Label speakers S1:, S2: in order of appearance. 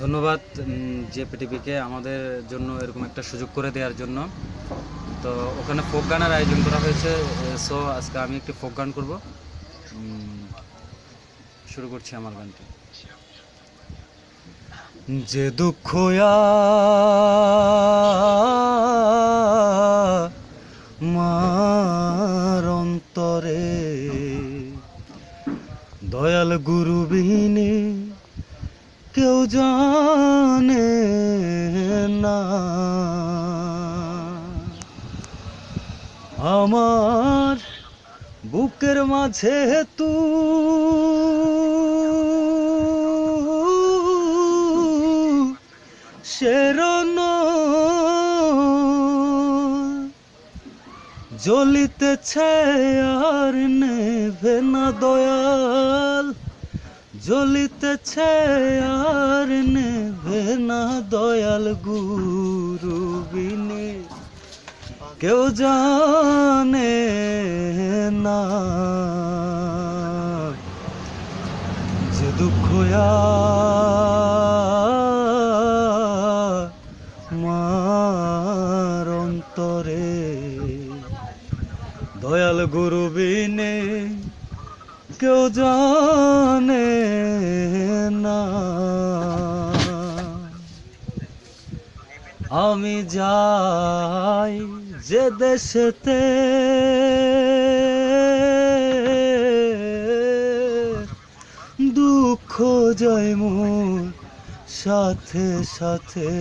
S1: ধন্যবাদ যে পিটিপিকে আমাদের জন্য এরকম একটা সুযোগ করে দেওয়ার জন্য। তো ওখানে ফোক গানের আয়োজন করা হয়েছে, সো আজকে আমি একটি ফোক গান করব। শুরু করছি আমার গানটি। যে দুঃখ মার অন্তরে, দয়াল গুরু বিনে কেউ জানে না। আমার বুকের মাঝে তু শেরন জ্বলিতেছে আর নেভে না দয়াল জ্বলিতেছে আর নেভে না দয়াল গুরু বিনে। কেউ জানে না যে দুঃখ মার অন্তরে। দয়াল গুরু বিনে কেউ জানে আমি যাই যে দেশেতে। দুঃখ যায় মোর সাথে সাথে।